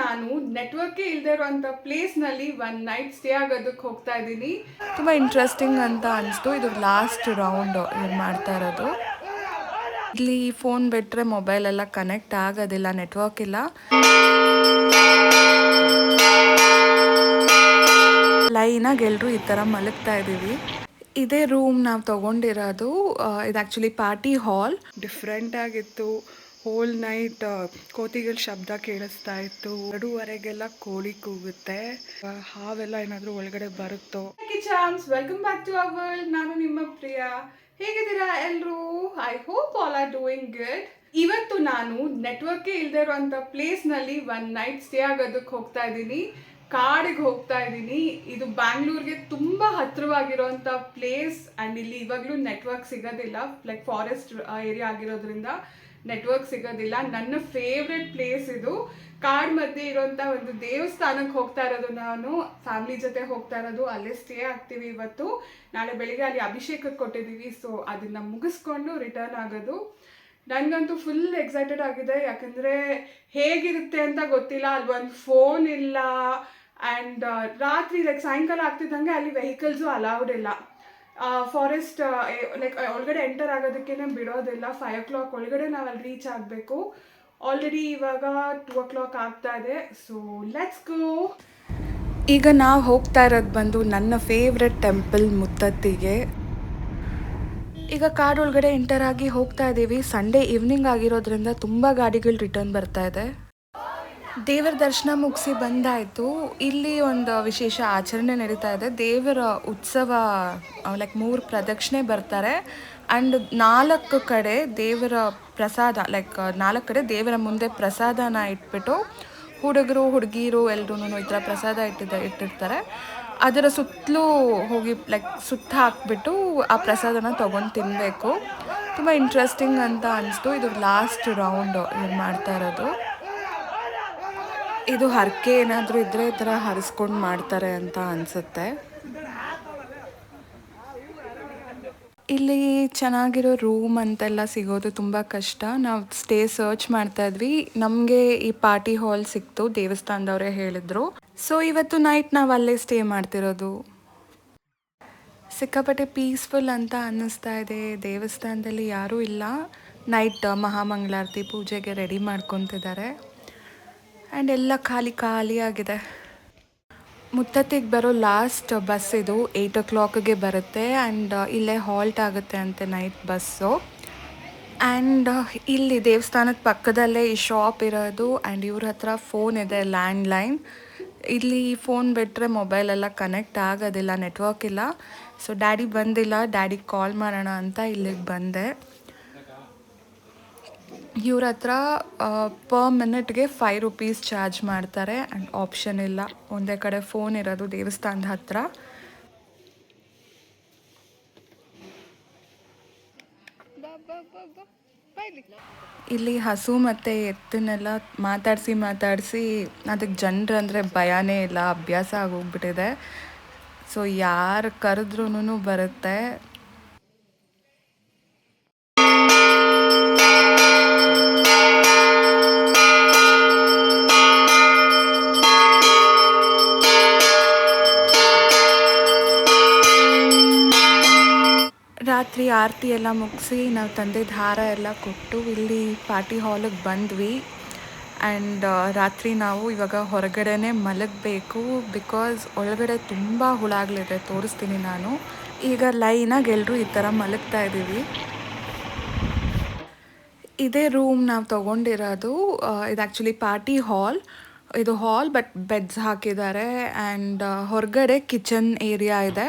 ನಾನು ನೆಟ್ವರ್ಕೇ ಇಲ್ಲದೆ ಇರುವಂಥ ಪ್ಲೇಸ್ನಲ್ಲಿ ಒನ್ ನೈಟ್ ಸ್ಟೇ ಆಗೋದಕ್ಕೆ ಹೋಗ್ತಾ ಇದ್ದೀನಿ. ತುಂಬ ಇಂಟ್ರೆಸ್ಟಿಂಗ್ ಅಂತ ಅನಿಸ್ತು. ಇದು ಲಾಸ್ಟ್ ರೌಂಡ್ ಇದು ಮಾಡ್ತಾ ಇರೋದು. ಇಲ್ಲಿ ಫೋನ್ ಬಿಟ್ಟರೆ ಮೊಬೈಲ್ ಎಲ್ಲ ಕನೆಕ್ಟ್ ಆಗೋದಿಲ್ಲ ನೆಟ್ವರ್ಕ್ ಇಲ್ಲ. ಲೈನಾಗಿ ಎಲ್ಲರೂ ಈ ಥರ ಮಲಗ್ತಾ ಇದ್ದೀವಿ. ಇದೇ ರೂಮ್ ನಾವು ತಗೊಂಡಿರೋದು ಇದು ಆ್ಯಕ್ಚುಲಿ ಪಾರ್ಟಿ ಹಾಲ್ ಡಿಫ್ರೆಂಟ್ ಆಗಿತ್ತು. ಹೋಲ್ ನೈಟ್ ಕೋತಿಗಳ ಶಬ್ದ ಕೇಳಿಸ್ತಾ ಇತ್ತು. ಎರಡೂವರೆಗೆಲ್ಲ ಕೋಳಿ ಕೂಗುತ್ತೆ. ಹಾವೆಲ್ಲ ಏನಾದರೂ ಒಳಗಡೆ ಬರುತ್ತೋ. ವೆಲ್ಕಮ್ ಬ್ಯಾಕ್ ಟು ಅವರ್ ನಾನು ನಿಮ್ಮ ಪ್ರಿಯ. ಹೇಗಿದ್ದೀರಾ ಎಲ್ಲರೂ I hope all are doing good ಇವತ್ತು ನಾನು ನೆಟ್ವರ್ಕೇ ಇಲ್ಲದೆ ಇರುವಂಥ ಪ್ಲೇಸ್ನಲ್ಲಿ ಒನ್ ನೈಟ್ ಸ್ಟೇ ಆಗೋದಕ್ಕೆ ಹೋಗ್ತಾ ಇದ್ದೀನಿ. ಕಾಡಿಗೆ ಹೋಗ್ತಾ ಇದ್ದೀನಿ. ಇದು ಬ್ಯಾಂಗ್ಳೂರ್ಗೆ ತುಂಬ ಹತ್ತಿರವಾಗಿರೋಂಥ ಪ್ಲೇಸ್ ಆ್ಯಂಡ್ ಇಲ್ಲಿ ಇವಾಗಲೂ ನೆಟ್ವರ್ಕ್ ಸಿಗೋದಿಲ್ಲ. ಲೈಕ್ ಫಾರೆಸ್ಟ್ ಏರಿಯಾ ಆಗಿರೋದ್ರಿಂದ. ನೆಟ್ವರ್ಕ್ ಸಿಗೋದಿಲ್ಲ. ನನ್ನ ಫೇವ್ರೆಟ್ ಪ್ಲೇಸ್ ಇದು ಕಾಡ್ ಮಧ್ಯೆ ಇರುವಂತ ಒಂದು ದೇವಸ್ಥಾನಕ್ಕೆ ಹೋಗ್ತಾ ಇರೋದು ನಾನು. ಫ್ಯಾಮಿಲಿ ಜೊತೆ ಹೋಗ್ತಾ ಇರೋದು. ಅಲ್ಲೇ ಸ್ಟೇ ಆಗ್ತೀವಿ ಇವತ್ತು. ನಾಳೆ ಬೆಳಿಗ್ಗೆ ಅಲ್ಲಿ ಅಭಿಷೇಕಕ್ಕೆ ಕೊಟ್ಟಿದ್ದೀವಿ. ಸೊ ಅದನ್ನ ಮುಗಿಸ್ಕೊಂಡು ರಿಟರ್ನ್ ಆಗೋದು. ನನಗಂತೂ ಫುಲ್ ಎಕ್ಸೈಟೆಡ್ ಆಗಿದೆ. ಯಾಕಂದರೆ ಹೇಗಿರುತ್ತೆ ಅಂತ ಗೊತ್ತಿಲ್ಲ. ಅಲ್ಲಿ ಒಂದು ಫೋನ್ ಇಲ್ಲ. ಆ್ಯಂಡ್ ರಾತ್ರಿ ಲೈಕ್ ಸಾಯಂಕಾಲ ಆಗ್ತಿದ್ದಂಗೆ ಅಲ್ಲಿ ವೆಹಿಕಲ್ಸು ಅಲೌಡ್ ಇಲ್ಲ. ಫಾರೆಸ್ಟ್ ಲೈಕ್ ಒಳಗಡೆ ಎಂಟರ್ ಆಗೋದಕ್ಕೇನೆ ಬಿಡೋದಿಲ್ಲ. ಫೈವ್ ಓ ಕ್ಲಾಕ್ ಒಳಗಡೆ ನಾವು ಅಲ್ಲಿ ರೀಚ್ ಆಗಬೇಕು. ಆಲ್ರೆಡಿ ಇವಾಗ ಟೂ ಓ ಕ್ಲಾಕ್ ಆಗ್ತಾ ಇದೆ. ಸೊ ಲೆಟ್ಸ್ ಗೋ ಈಗ ನಾವು ಹೋಗ್ತಾ ಇರೋದು ಬಂದು ನನ್ನ ಫೇವ್ರೆಟ್ ಟೆಂಪಲ್ ಮುತ್ತತ್ತಿಗೆ. ಈಗ ಕಾಡೊಳಗಡೆ ಎಂಟರ್ ಆಗಿ ಹೋಗ್ತಾ ಇದ್ದೀವಿ ಸಂಡೇ ಈವ್ನಿಂಗ್ ಆಗಿರೋದ್ರಿಂದ ತುಂಬ ಗಾಡಿಗಳು ರಿಟರ್ನ್ ಬರ್ತಾ ಇದೆ. ದೇವರ ದರ್ಶನ ಮುಗಿಸಿ ಬಂದಾಯಿತು. ಇಲ್ಲಿ ಒಂದು ವಿಶೇಷ ಆಚರಣೆ ನಡೀತಾ ಇದೆ. ದೇವರ ಉತ್ಸವ ಲೈಕ್ ಮೂರು ಪ್ರದಕ್ಷಿಣೆ ಬರ್ತಾರೆ. ಆ್ಯಂಡ್ ನಾಲ್ಕು ಕಡೆ ದೇವರ ಪ್ರಸಾದ ಲೈಕ್ ನಾಲ್ಕು ಕಡೆ ದೇವರ ಮುಂದೆ ಪ್ರಸಾದನ ಇಟ್ಬಿಟ್ಟು ಹುಡುಗರು, ಹುಡುಗಿರು ಎಲ್ಲರೂ ಈ ಥರ ಪ್ರಸಾದ ಇಟ್ಟಿದ್ದ, ಇಟ್ಟಿರ್ತಾರೆ. ಅದರ ಸುತ್ತಲೂ ಹೋಗಿ ಲೈಕ್ ಸುತ್ತ ಹಾಕ್ಬಿಟ್ಟು ಆ ಪ್ರಸಾದನ ತೊಗೊಂಡು ತಿನ್ನಬೇಕು ತುಂಬ ಇಂಟ್ರೆಸ್ಟಿಂಗ್ ಅಂತ ಅನಿಸ್ತು. ಇದು ಲಾಸ್ಟ್ ರೌಂಡ್ ಇದು ಮಾಡ್ತಾ ಇರೋದು. ಇದು ಹರಕೆ ಏನಾದರೂ ಇದ್ರೆ ಈ ಥರ ಹರಿಸ್ಕೊಂಡು ಮಾಡ್ತಾರೆ ಅಂತ ಅನಿಸುತ್ತೆ. ಇಲ್ಲಿ ಚೆನ್ನಾಗಿರೋ ರೂಮ್ ಅಂತೆಲ್ಲ ಸಿಗೋದು ತುಂಬ ಕಷ್ಟ. ನಾವು ಸ್ಟೇ ಸರ್ಚ್ ಮಾಡ್ತಾ ಇದ್ವಿ. ನಮಗೆ ಈ ಪಾರ್ಟಿ ಹಾಲ್ ಸಿಕ್ತು, ದೇವಸ್ಥಾನದವರೇ ಹೇಳಿದ್ರು. ಸೊ ಇವತ್ತು ನೈಟ್ ನಾವು ಅಲ್ಲೇ ಸ್ಟೇ ಮಾಡ್ತಿರೋದು. ಸಿಕ್ಕಾಪಟ್ಟೆ ಪೀಸ್ಫುಲ್ ಅಂತ ಅನ್ನಿಸ್ತಾ ಇದೆ. ದೇವಸ್ಥಾನದಲ್ಲಿ ಯಾರೂ ಇಲ್ಲ. ನೈಟ್ ಮಹಾಮಂಗಳಾರತಿ ಪೂಜೆಗೆ ರೆಡಿ ಮಾಡ್ಕೊತಿದ್ದಾರೆ. ಆ್ಯಂಡ್ ಎಲ್ಲ ಖಾಲಿ ಖಾಲಿ ಆಗಿದೆ. ಮುತ್ತತ್ತಿಗೆ ಬರೋ ಲಾಸ್ಟ್ ಬಸ್ ಇದು ಏಯ್ಟ್ ಓ ಕ್ಲಾಕ್ಗೆ ಬರುತ್ತೆ ಆ್ಯಂಡ್ ಇಲ್ಲೇ ಹಾಲ್ಟ್ ಆಗುತ್ತೆ ಅಂತೆ ನೈಟ್ ಬಸ್ಸು ಆ್ಯಂಡ್ ಇಲ್ಲಿ ದೇವಸ್ಥಾನದ ಪಕ್ಕದಲ್ಲೇ ಈ ಶಾಪ್ ಇರೋದು ಆ್ಯಂಡ್ ಇವ್ರ ಹತ್ರ ಫೋನ್ ಇದೆ ಲ್ಯಾಂಡ್ ಲೈನ್ ಇಲ್ಲಿ ಫೋನ್ ಬಿಟ್ಟರೆ ಮೊಬೈಲ್ ಎಲ್ಲ ಕನೆಕ್ಟ್ ಆಗೋದಿಲ್ಲ ನೆಟ್ವರ್ಕ್ ಇಲ್ಲ. ಸೊ ಡ್ಯಾಡಿ ಬಂದಿಲ್ಲ ಡ್ಯಾಡಿಗೆ ಕಾಲ್ ಮಾಡೋಣ ಅಂತ ಇಲ್ಲಿಗೆ ಬಂದೆ. ಇವ್ರ ಹತ್ರ ಪರ್ ಮಿನಿಟ್ಗೆ ಫೈವ್ ರುಪೀಸ್ ಚಾರ್ಜ್ ಮಾಡ್ತಾರೆ ಆ್ಯಂಡ್ ಆಪ್ಷನ್ ಇಲ್ಲ. ಒಂದೇ ಕಡೆ ಫೋನ್ ಇರೋದು ದೇವಸ್ಥಾನದ ಹತ್ರ. ಇಲ್ಲಿ ಹಸು ಮತ್ತು ಎತ್ತನ್ನೆಲ್ಲ ಮಾತಾಡಿಸಿ ಮಾತಾಡಿಸಿ ಅದಕ್ಕೆ ಜನರಂದರೆ ಭಯನೇ ಇಲ್ಲ, ಅಭ್ಯಾಸ ಆಗೋಗ್ಬಿಟ್ಟಿದೆ. ಸೊ ಯಾರು ಕರೆದ್ರೂ ಬರುತ್ತೆ. ರಾತ್ರಿ ಆರತಿ ಎಲ್ಲ ಮುಗಿಸಿ ನಾವು ತಂದೆ ಹಾರ ಎಲ್ಲ ಕೊಟ್ಟು ಇಲ್ಲಿ ಪಾರ್ಟಿ ಹಾಲಿಗೆ ಬಂದ್ವಿ. ಆ್ಯಂಡ್ ರಾತ್ರಿ ನಾವು ಇವಾಗ ಹೊರಗಡೆನೇ ಮಲಗಬೇಕು ಬಿಕಾಸ್ ಒಳಗಡೆ ತುಂಬ ಹುಳಾಗ್ಲಿದೆ ತೋರಿಸ್ತೀನಿ ನಾನು. ಈಗ ಲೈನಾಗಿ ಎಲ್ಲರೂ ಈ ಥರ ಮಲಗ್ತಾ ಇದ್ದೀವಿ. ಇದೇ ರೂಮ್ ನಾವು ತೊಗೊಂಡಿರೋದು ಇದು ಆ್ಯಕ್ಚುಲಿ ಪಾರ್ಟಿ ಹಾಲ್. ಇದು ಹಾಲ್ ಬಟ್ ಬೆಡ್ಸ್ ಹಾಕಿದ್ದಾರೆ. ಆ್ಯಂಡ್ ಹೊರಗಡೆ ಕಿಚನ್ ಏರಿಯಾ ಇದೆ.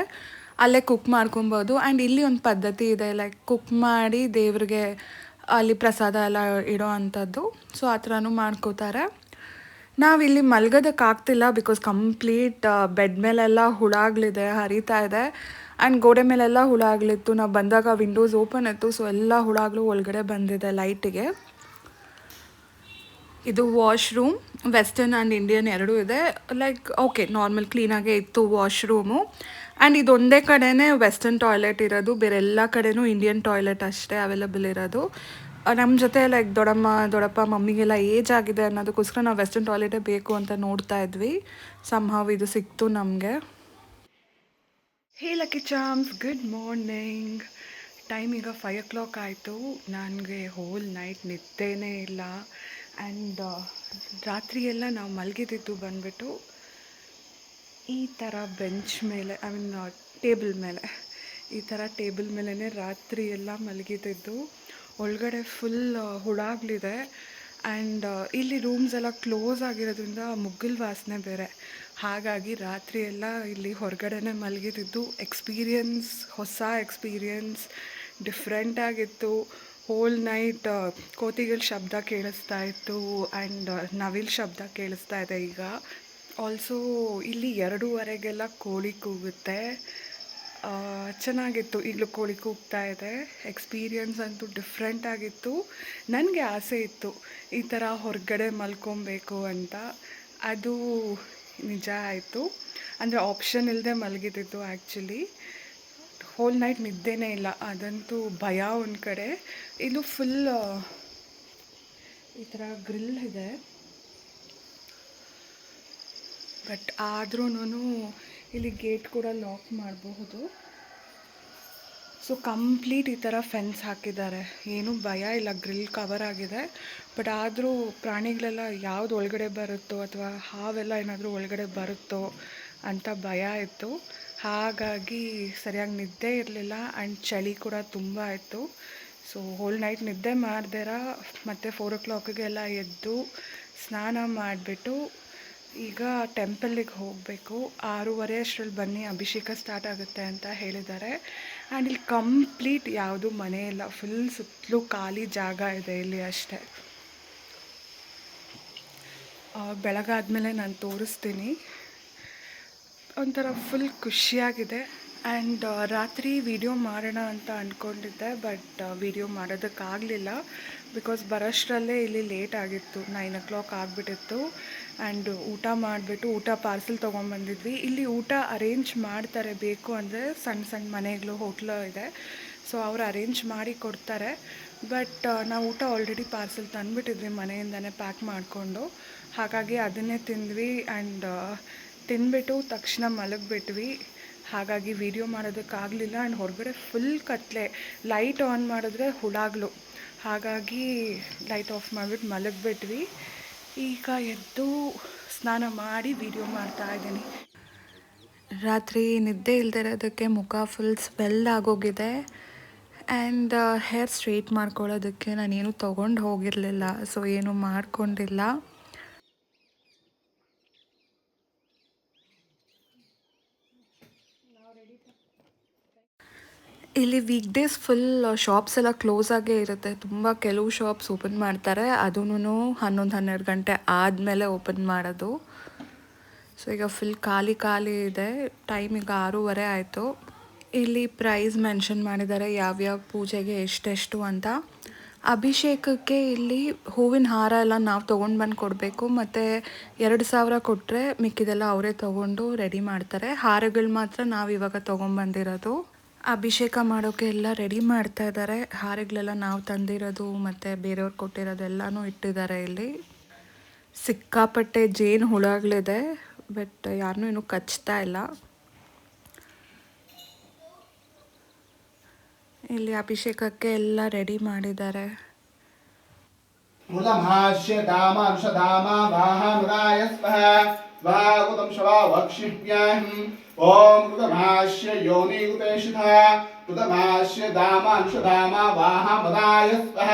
ಅಲ್ಲೇ ಕುಕ್ ಮಾಡ್ಕೊಬೋದು. ಆ್ಯಂಡ್ ಇಲ್ಲಿ ಒಂದು ಪದ್ಧತಿ ಇದೆ ಲೈಕ್ ಕುಕ್ ಮಾಡಿ ದೇವ್ರಿಗೆ ಅಲ್ಲಿ ಪ್ರಸಾದ ಎಲ್ಲ ಇಡೋ ಅಂಥದ್ದು. ಸೊ ಆ ಥರನೂ ಮಾಡ್ಕೋತಾರೆ. ನಾವಿಲ್ಲಿ ಮಲ್ಗೋದಕ್ಕಾಗ್ತಿಲ್ಲ ಬಿಕಾಸ್ ಕಂಪ್ಲೀಟ್ ಬೆಡ್ ಮೇಲೆಲ್ಲ ಹುಳಾಗ್ಲಿದೆ, ಹರಿತಾ ಇದೆ. ಆ್ಯಂಡ್ ಗೋಡೆ ಮೇಲೆಲ್ಲ ಹುಳ ಹುಳಾಗ್ಲಿತ್ತು. ನಾವು ಬಂದಾಗ ವಿಂಡೋಸ್ ಓಪನ್ ಇತ್ತು. ಸೊ ಎಲ್ಲ ಹುಳಾಗ್ಲು ಒಳಗಡೆ ಬಂದಿದೆ ಲೈಟಿಗೆ ಇದು ವಾಶ್ರೂಮ್ ವೆಸ್ಟರ್ನ್ ಆ್ಯಂಡ್ ಇಂಡಿಯನ್ ಎರಡೂ ಇದೆ. ಲೈಕ್ ಓಕೆ ನಾರ್ಮಲ್ ಕ್ಲೀನಾಗೇ ಇತ್ತು ವಾಶ್ರೂಮು ಆ್ಯಂಡ್ ಇದೊಂದೇ ಕಡೆನೇ ವೆಸ್ಟರ್ನ್ ಟಾಯ್ಲೆಟ್ ಇರೋದು, ಬೇರೆ ಎಲ್ಲ ಕಡೆನೂ ಇಂಡಿಯನ್ ಟಾಯ್ಲೆಟ್ ಅಷ್ಟೇ ಅವೈಲಬಲ್ ಇರೋದು. ನಮ್ಮ ಜೊತೆ ಲೈಕ್ ದೊಡ್ಡಮ್ಮ ದೊಡ್ಡಪ್ಪ ಮಮ್ಮಿಗೆಲ್ಲ ಏಜ್ ಆಗಿದೆ ಅನ್ನೋದಕ್ಕೋಸ್ಕರ ನಾವು ವೆಸ್ಟರ್ನ್ ಟಾಯ್ಲೆಟೇ ಬೇಕು ಅಂತ ನೋಡ್ತಾ ಇದ್ವಿ. ಸಂಹಾವ್ ಇದು ಸಿಕ್ತು ನಮಗೆ. Hey lucky charms good morning time ಈಗ ಫೈವ್ ಓ ಕ್ಲಾಕ್ ಆಯಿತು. ನನಗೆ ಹೋಲ್ ನೈಟ್ ನಿದ್ದೆನೇ ಇಲ್ಲ. ಆ್ಯಂಡ್ ರಾತ್ರಿಯೆಲ್ಲ ನಾವು ಮಲಗಿದ್ದು ಬಂದ್ಬಿಟ್ಟು ಈ ಥರ ಬೆಂಚ್ ಮೇಲೆ ಐ ಮೀನ್ ಟೇಬಲ್ ಮೇಲೆ, ಈ ಥರ ಟೇಬಲ್ ಮೇಲೇ ರಾತ್ರಿ ಎಲ್ಲ ಮಲಗಿದ್ದು ಒಳಗಡೆ ಫುಲ್ ಹುಡಾಗ್ಲಿದೆ. ಆ್ಯಂಡ್ ಇಲ್ಲಿ ರೂಮ್ಸ್ ಎಲ್ಲ ಕ್ಲೋಸ್ ಆಗಿರೋದ್ರಿಂದ ಮುಗ್ಗಲ್ ವಾಸನೆ ಬೇರೆ. ಹಾಗಾಗಿ ರಾತ್ರಿ ಎಲ್ಲ ಇಲ್ಲಿ ಹೊರಗಡೆನೇ ಮಲಗಿದ್ದು ಎಕ್ಸ್ಪೀರಿಯನ್ಸ್ ಹೊಸ ಎಕ್ಸ್ಪೀರಿಯನ್ಸ್ ಡಿಫ್ರೆಂಟ್ ಆಗಿತ್ತು. ಹೋಲ್ ನೈಟ್ ಕೋತಿಗಳ ಶಬ್ದ ಕೇಳಿಸ್ತಾ ಇತ್ತು. ಆ್ಯಂಡ್ ನವಿಲ್ ಶಬ್ದ ಕೇಳಿಸ್ತಾ ಇದೆ ಈಗ. ಆಲ್ಸೋ ಇಲ್ಲಿ ಎರಡೂವರೆಗೆಲ್ಲ ಕೋಳಿ ಕೂಗುತ್ತೆ. ಚೆನ್ನಾಗಿತ್ತು. ಈಗಲೂ ಕೋಳಿ ಕೂಗ್ತಾ ಇದೆ. ಎಕ್ಸ್ಪೀರಿಯನ್ಸ್ ಅಂತೂ ಡಿಫ್ರೆಂಟ್ ಆಗಿತ್ತು. ನನಗೆ ಆಸೆ ಇತ್ತು, ಈ ಥರ ಹೊರಗಡೆ ಮಲ್ಕೊಬೇಕು ಅಂತ. ಅದು ನಿಜ ಆಯಿತು. ಅಂದರೆ ಆಪ್ಷನ್ ಇಲ್ಲದೆ ಮಲಗಿದ್ದು ಆ್ಯಕ್ಚುಲಿ ಹೋಲ್ ನೈಟ್ ನಿದ್ದೆನೇ ಇಲ್ಲ. ಅದಂತೂ ಭಯ ಒಂದು ಕಡೆ. ಇದು ಫುಲ್ ಈ ಥರ ಗ್ರಿಲ್ ಇದೆ. ಬಟ್ ಆದ್ರೂ ಇಲ್ಲಿ ಗೇಟ್ ಕೂಡ ಲಾಕ್ ಮಾಡಬಹುದು. ಸೊ ಕಂಪ್ಲೀಟ್ ಈ ಥರ ಫೆನ್ಸ್ ಹಾಕಿದ್ದಾರೆ. ಏನೂ ಭಯ ಇಲ್ಲ ಗ್ರಿಲ್ ಕವರ್ ಆಗಿದೆ. ಬಟ್ ಆದರೂ ಪ್ರಾಣಿಗಳೆಲ್ಲ ಯಾವ್ದು ಒಳಗಡೆ ಬರುತ್ತೋ ಅಥವಾ ಹಾವೆಲ್ಲ ಏನಾದರೂ ಒಳಗಡೆ ಬರುತ್ತೋ ಅಂತ ಭಯ ಇತ್ತು. ಹಾಗಾಗಿ ಸರಿಯಾಗಿ ನಿದ್ದೆ ಇರಲಿಲ್ಲ. ಆ್ಯಂಡ್ ಚಳಿ ಕೂಡ ತುಂಬ ಇತ್ತು. ಸೊ ಹೋಲ್ ನೈಟ್ ನಿದ್ದೆ ಮಾಡ್ದಿರ, ಮತ್ತು ಫೋರ್ ಓ ಕ್ಲಾಕಿಗೆಲ್ಲ ಎದ್ದು ಸ್ನಾನ ಮಾಡಿಬಿಟ್ಟು ಈಗ ಟೆಂಪಲ್ಲಿಗೆ ಹೋಗಬೇಕು. ಆರೂವರೆ ಅಷ್ಟರಲ್ಲಿ ಬನ್ನಿ ಅಭಿಷೇಕ ಸ್ಟಾರ್ಟ್ ಆಗುತ್ತೆ ಅಂತ ಹೇಳಿದ್ದಾರೆ. ಆ್ಯಂಡ್ ಇಲ್ಲಿ ಕಂಪ್ಲೀಟ್ ಯಾವುದು ಮನೆ ಇಲ್ಲ. ಫುಲ್ ಸುತ್ತಲೂ ಖಾಲಿ ಜಾಗ ಇದೆ ಇಲ್ಲಿ ಅಷ್ಟೇ. ಆ, ಬೆಳಗಾದ್ಮೇಲೆ ನಾನು ತೋರಿಸ್ತೀನಿ. ಒಂಥರ ಫುಲ್ ಖುಷಿಯಾಗಿದೆ. ಆ್ಯಂಡ್ ರಾತ್ರಿ ವಿಡಿಯೋ ಮಾಡೋಣ ಅಂತ ಅಂದ್ಕೊಂಡಿದ್ದೆ ಬಟ್ ವಿಡಿಯೋ ಮಾಡೋದಕ್ಕಾಗಲಿಲ್ಲ. ಬಿಕಾಸ್ ಬರೋಷ್ಟರಲ್ಲೇ ಇಲ್ಲಿ ಲೇಟ್ ಆಗಿತ್ತು ನೈನ್ ಓ ಕ್ಲಾಕ್ ಆಗಿಬಿಟ್ಟಿತ್ತು. ಆ್ಯಂಡ್ ಊಟ ಮಾಡಿಬಿಟ್ಟು, ಊಟ ಪಾರ್ಸೆಲ್ ತೊಗೊಂಬಂದಿದ್ವಿ. ಇಲ್ಲಿ ಊಟ ಅರೇಂಜ್ ಮಾಡ್ತಾರೆ, ಬೇಕು ಅಂದರೆ ಸಣ್ಣ ಸಣ್ಣ ಮನೆಗಳು, ಹೋಟ್ಲು ಇದೆ. ಸೊ ಅವರು ಅರೇಂಜ್ ಮಾಡಿ ಕೊಡ್ತಾರೆ. ಬಟ್ ನಾವು ಊಟ ಆಲ್ರೆಡಿ ಪಾರ್ಸೆಲ್ ತಂದುಬಿಟ್ಟಿದ್ವಿ, ಮನೆಯಿಂದನೇ ಪ್ಯಾಕ್ ಮಾಡಿಕೊಂಡು. ಹಾಗಾಗಿ ಅದನ್ನೇ ತಿಂದ್ವಿ. ಆ್ಯಂಡ್ ತಿಂದ್ಬಿಟ್ಟು ತಕ್ಷಣ ಮಲಗಿಬಿಟ್ವಿ. ಹಾಗಾಗಿ ವಿಡಿಯೋ ಮಾಡೋದಕ್ಕಾಗಲಿಲ್ಲ ಆ್ಯಂಡ್ ಹೊರಗಡೆ ಫುಲ್ ಕತ್ಲೆ. ಲೈಟ್ ಆನ್ ಮಾಡಿದ್ರೆ ಹುಳಾಗ್ಲು. ಹಾಗಾಗಿ ಲೈಟ್ ಆಫ್ ಮಾಡಿಬಿಟ್ಟು ಮಲಗಿಬಿಟ್ವಿ. ಈಗ ಎದ್ದು ಸ್ನಾನ ಮಾಡಿ ವಿಡಿಯೋ ಮಾಡ್ತಾ ಇದ್ದೀನಿ. ರಾತ್ರಿ ನಿದ್ದೆ ಇಲ್ಲದೆ ಇರೋದಕ್ಕೆ ಮುಖ ಫುಲ್ ಸ್ವೆಲ್ ಆಗೋಗಿದೆ. ಆ್ಯಂಡ್ ಹೇರ್ ಸ್ಟ್ರೈಟ್ ಮಾಡ್ಕೊಳ್ಳೋದಕ್ಕೆ ನಾನೇನು ತೊಗೊಂಡು ಹೋಗಿರಲಿಲ್ಲ. ಸೊ ಏನು ಮಾಡ್ಕೊಂಡಿಲ್ಲ. ಇಲ್ಲಿ ವೀಕ್ ಡೇಸ್ ಫುಲ್ ಶಾಪ್ಸ್ ಎಲ್ಲ ಕ್ಲೋಸ್ ಆಗೇ ಇರುತ್ತೆ. ತುಂಬ ಕೆಲವು ಶಾಪ್ಸ್ ಓಪನ್ ಮಾಡ್ತಾರೆ. ಅದೂ ಹನ್ನೊಂದು, ಹನ್ನೆರಡು ಗಂಟೆ ಆದಮೇಲೆ ಓಪನ್ ಮಾಡೋದು. ಸೊ ಈಗ ಫುಲ್ ಖಾಲಿ ಖಾಲಿ ಇದೆ. ಟೈಮ್ ಈಗ ಆರೂವರೆ ಆಯಿತು. ಇಲ್ಲಿ ಪ್ರೈಸ್ ಮೆನ್ಷನ್ ಮಾಡಿದ್ದಾರೆ. ಯಾವ್ಯಾವ ಪೂಜೆಗೆ ಎಷ್ಟೆಷ್ಟು ಅಂತ. ಅಭಿಷೇಕಕ್ಕೆ ಇಲ್ಲಿ ಹೂವಿನ ಹಾರ ಎಲ್ಲ ನಾವು ತೊಗೊಂಡು ಬಂದು ಕೊಡಬೇಕು. ಮತ್ತು ಎರಡು ಸಾವಿರ ಕೊಟ್ಟರೆ ಮಿಕ್ಕಿದೆಲ್ಲ ಅವರೇ ತೊಗೊಂಡು ರೆಡಿ ಮಾಡ್ತಾರೆ. ಹಾರಗಳು ಮಾತ್ರ ನಾವು ಇವಾಗ ತೊಗೊಂಬಂದಿರೋದು ಅಭಿಷೇಕ ಮಾಡೋಕ್ಕೆ ಎಲ್ಲ ರೆಡಿ ಮಾಡ್ತಾ ಇದ್ದಾರೆ ಹಾರಗಳೆಲ್ಲ ನಾವು ತಂದಿರೋದು, ಮತ್ತು ಬೇರೆಯವ್ರು ಕೊಟ್ಟಿರೋದೆಲ್ಲನೂ ಇಟ್ಟಿದ್ದಾರೆ ಇಲ್ಲಿ. ಸಿಕ್ಕಾಪಟ್ಟೆ ಜೇನು ಹುಳಗಳಿದೆ ಬಟ್ ಯಾರನ್ನೂ ಇನ್ನೂ ಕಚ್ತಾ ಇಲ್ಲ. ಇಲ್ಲಿ ಅಭಿಷೇಕಕ್ಕೆ ಎಲ್ಲ ರೆಡಿ ಮಾಡಿದ್ದಾರೆ मृतभाष्य दामांशधाम वाहमृदाय स्वः स्वागतं शवा वक्षिभ्याम् ॐ मृतभाष्य योनियुतेशिथा मृतभाष्य दामांशधाम वाहमृदाय स्वः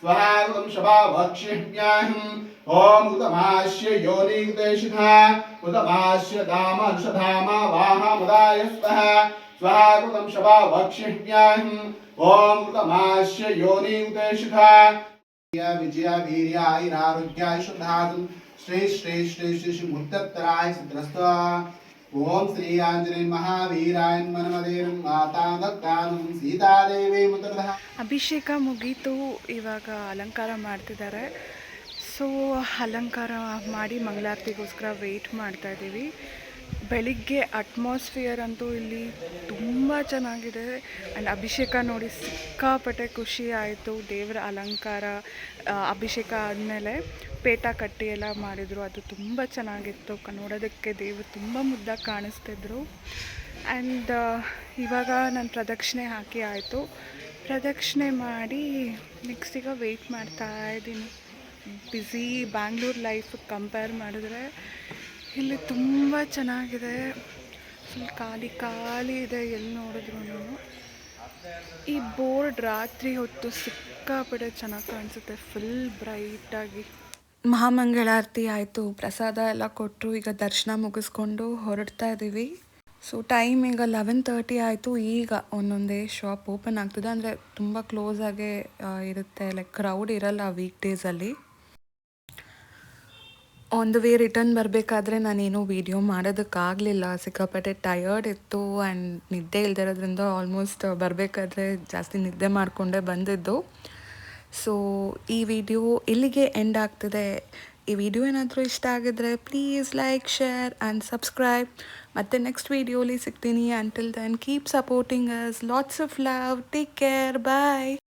स्वागतं शवा वक्षिभ्याम् ॐ मृतभाष्य योनियुतेशिथा मृतभाष्य दामांशधाम वाहमृदाय स्वः स्वागतं शवा वक्षिभ्याम् ॐ मृतभाष्य योनियुतेशिथा विजय वीर्य आयुरारोग्याय शुद्धातु श्री श्री श्री श्री श्री मुत्तराय सिद्धस्त ओम श्री आंजनेय महावीराय मनमदेव माता दत्तानु सीतादेवी मुद्रधा ಅಭಿಷೇಕ ಮುಗೀತು ಇವಾಗ ಅಲಂಕಾರ ಮಾಡ್ತಿದ್ದಾರೆ ಸೊ ಅಲಂಕಾರ ಮಾಡಿ ಮಂಗಳಾರತಿಗೋಸ್ಕರ ವೆಯ್ಟ್ ಮಾಡ್ತಾ ಇದ್ದೀವಿ ಬೆಳಿಗ್ಗೆ ಅಟ್ಮಾಸ್ಫಿಯರ್ ಅಂತೂ ಇಲ್ಲಿ ತುಂಬ ಚೆನ್ನಾಗಿದೆ. ಆ್ಯಂಡ್ ಅಭಿಷೇಕ ನೋಡಿ ಸಿಕ್ಕಾಪಟ್ಟೆ ಖುಷಿ ಆಯಿತು. ದೇವರ ಅಲಂಕಾರ ಅಭಿಷೇಕ ಆದಮೇಲೆ ಪೇಟ ಕಟ್ಟಿ ಎಲ್ಲ ಮಾಡಿದರು. ಅದು ತುಂಬ ಚೆನ್ನಾಗಿತ್ತು. ನೋಡೋದಕ್ಕೆ ದೇವರು ತುಂಬ ಮುದ್ದಾಗಿ ಕಾಣಿಸ್ತಿದ್ರು. ಆ್ಯಂಡ್ ಇವಾಗ ನಾನು ಪ್ರದಕ್ಷಿಣೆ ಹಾಕಿ ಆಯಿತು. ಪ್ರದಕ್ಷಿಣೆ ಮಾಡಿ ನೆಕ್ಸ್ಟ್ ಈಗ ವೆಯ್ಟ್ ಮಾಡ್ತಾ ಇದ್ದೀನಿ. ಬ್ಯುಸಿ ಬ್ಯಾಂಗ್ಳೂರ್ ಲೈಫ್ ಕಂಪೇರ್ ಮಾಡಿದ್ರೆ ಇಲ್ಲಿ ತುಂಬ ಚೆನ್ನಾಗಿದೆ. ಫುಲ್ ಖಾಲಿ ಖಾಲಿ ಇದೆ ಎಲ್ಲಿ ನೋಡಿದ್ರು ನಾನು ಈ ಬೋರ್ಡ್ ರಾತ್ರಿ ಹೊತ್ತು ಸಿಕ್ಕಾಪಡೆ ಚೆನ್ನಾಗಿ ಕಾಣಿಸುತ್ತೆ. ಫುಲ್ ಬ್ರೈಟಾಗಿ ಮಹಾಮಂಗಳಾರತಿ ಆಯಿತು. ಪ್ರಸಾದ ಎಲ್ಲ ಕೊಟ್ಟರು ಈಗ ದರ್ಶನ ಮುಗಿಸ್ಕೊಂಡು ಹೊರಡ್ತಾ ಇದ್ದೀವಿ ಸೊ ಟೈಮ್ ಈಗ ಲೆವೆನ್ ತರ್ಟಿ ಆಯಿತು. ಈಗ ಒಂದೊಂದೇ ಶಾಪ್ ಓಪನ್ ಆಗ್ತದೆ. ಅಂದರೆ ತುಂಬ ಕ್ಲೋಸ್ ಆಗೇ ಇರುತ್ತೆ. ಲೈಕ್ ಕ್ರೌಡ್ ಇರಲ್ಲ ವೀಕ್ ಡೇಸಲ್ಲಿ ಆನ್ ದ ವೇ ರಿಟರ್ನ್ ಬರಬೇಕಾದ್ರೆ ನಾನೇನು ವೀಡಿಯೋ ಮಾಡೋದಕ್ಕಾಗಲಿಲ್ಲ. ಸಿಕ್ಕಾಪಟ್ಟೆ ಟಯರ್ಡ್ ಇತ್ತು ಆ್ಯಂಡ್ ನಿದ್ದೆ ಇಲ್ದಿರೋದ್ರಿಂದ ಆಲ್ಮೋಸ್ಟ್ ಬರಬೇಕಾದ್ರೆ ಜಾಸ್ತಿ ನಿದ್ದೆ ಮಾಡಿಕೊಂಡೇ ಬಂದಿದ್ದು. ಸೊ ಈ ವಿಡಿಯೋ ಇಲ್ಲಿಗೆ ಎಂಡ್ ಆಗ್ತಿದೆ? ಈ ವಿಡಿಯೋ ಏನಾದರೂ ಇಷ್ಟ ಆಗಿದ್ರೆ please like share and subscribe ಮತ್ತು ನೆಕ್ಸ್ಟ್ ವೀಡಿಯೋಲಿ ಸಿಗ್ತೀನಿ. Until then keep supporting us lots of love take care bye